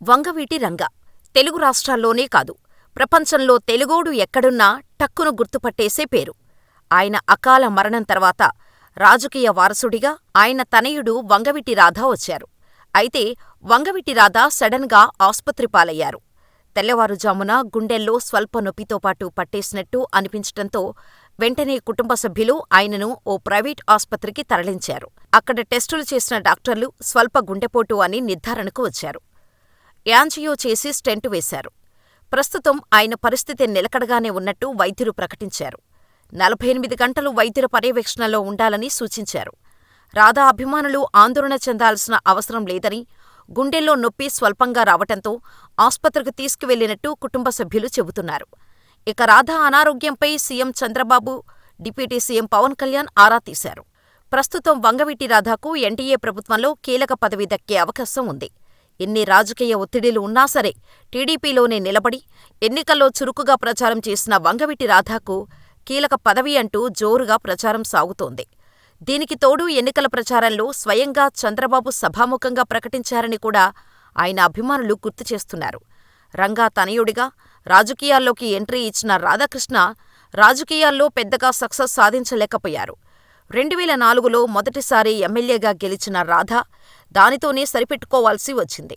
వంగవీటి రంగ తెలుగు రాష్ట్రాల్లోనే కాదు, ప్రపంచంలో తెలుగోడు ఎక్కడున్నా టక్కున గుర్తుపట్టేసే పేరు. ఆయన అకాల మరణం తర్వాత రాజకీయ వారసుడిగా ఆయన తనయుడు వంగవీటి రాధ వచ్చారు. అయితే వంగవీటి రాధ సడన్గా ఆస్పత్రి పాలయ్యారు. తెల్లవారుజామున గుండెల్లో స్వల్ప నొప్పితోపాటు పట్టేసినట్టు అనిపించటంతో వెంటనే కుటుంబ సభ్యులు ఆయనను ఓ ప్రైవేట్ ఆస్పత్రికి తరలించారు. అక్కడ టెస్టులు చేసిన డాక్టర్లు స్వల్ప గుండెపోటు అని నిర్ధారణకు వచ్చారు. యాంజియో చేసి స్టెంటు వేశారు. ప్రస్తుతం ఆయన పరిస్థితి నిలకడగానే ఉన్నట్టు వైద్యులు ప్రకటించారు. నలభై ఎనిమిది గంటలు వైద్యుల పర్యవేక్షణలో ఉండాలని సూచించారు. రాధా అభిమానులు ఆందోళన చెందాల్సిన అవసరం లేదని, గుండెల్లో నొప్పి స్వల్పంగా రావటంతో ఆస్పత్రికి తీసుకువెళ్ళినట్టు కుటుంబ సభ్యులు చెబుతున్నారు. ఇక Radha అనారోగ్యంపై CM Chandrababu, deputy CM Pavan Kalyan ఆరా తీశారు. ప్రస్తుతం వంగవీటి రాధాకు ఎన్డీఏ ప్రభుత్వంలో కీలక పదవి దక్కే అవకాశం ఉంది. ఎన్ని రాజకీయ ఒత్తిడిలు ఉన్నా సరే టీడీపీలోనే నిలబడి ఎన్నికల్లో చురుకుగా ప్రచారం చేసిన వంగవీటి రాధాకు కీలక పదవి అంటూ జోరుగా ప్రచారం సాగుతోంది. దీనికి తోడు ఎన్నికల ప్రచారంలో స్వయంగా చంద్రబాబు సభాముఖంగా ప్రకటించారని కూడా ఆయన అభిమానులు గుర్తు చేస్తున్నారు. రంగా తనయుడిగా రాజకీయాల్లోకి ఎంట్రీ ఇచ్చిన రాధాకృష్ణ రాజకీయాల్లో పెద్దగా సక్సెస్ సాధించలేకపోయారు. రెండువేల నాలుగులో మొదటిసారి ఎమ్మెల్యేగా గెలిచిన రాధ దానితోనే సరిపెట్టుకోవాల్సి వచ్చింది.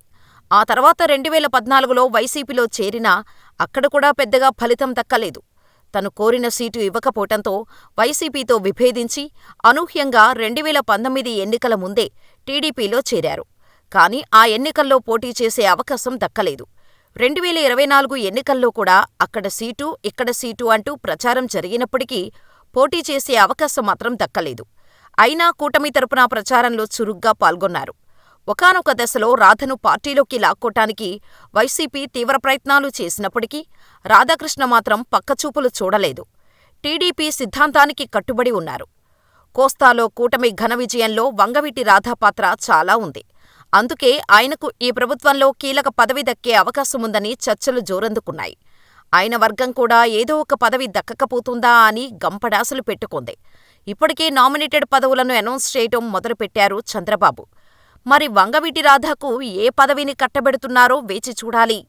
ఆ తర్వాత రెండువేల పద్నాలుగులో వైసీపీలో చేరినా అక్కడ కూడా పెద్దగా ఫలితం దక్కలేదు. తను కోరిన సీటు ఇవ్వకపోవటంతో వైసీపీతో విభేదించి అనూహ్యంగా రెండువేల పంతొమ్మిది ఎన్నికల ముందే టీడీపీలో చేరారు. కానీ ఆ ఎన్నికల్లో పోటీ చేసే అవకాశం దక్కలేదు. రెండువేల ఇరవై నాలుగు ఎన్నికల్లో కూడా అక్కడ సీటు, ఇక్కడ సీటు అంటూ ప్రచారం జరిగినప్పటికీ పోటీ చేసే అవకాశం మాత్రం దక్కలేదు. అయినా కూటమి తరపున ప్రచారంలో చురుగ్గా పాల్గొన్నారు. ఒకానొక దశలో రాధను పార్టీలోకి లాక్కోటానికి వైసీపీ తీవ్ర ప్రయత్నాలు చేసినప్పటికీ రాధాకృష్ణ మాత్రం పక్కచూపులు చూడలేదు. టీడీపీ సిద్ధాంతానికి కట్టుబడి ఉన్నారు. కోస్తాలో కూటమి ఘన విజయంలో వంగవీటి రాధ పాత్ర చాలా ఉంది. అందుకే ఆయనకు ఈ ప్రభుత్వంలో కీలక పదవి దక్కే అవకాశముందని చర్చలు జోరందుకున్నాయి. ఆయన వర్గం కూడా ఏదో ఒక పదవి దక్కకపోతుందా అని గంపడాసులు పెట్టుకుంది. ఇప్పటికే నామినేటెడ్ పదవులను అనౌన్స్ చేయటం మొదలుపెట్టారు చంద్రబాబు. మరి వంగవీటి రాధకు ఏ పదవిని కట్టబెడుతున్నారో వేచి చూడాలి.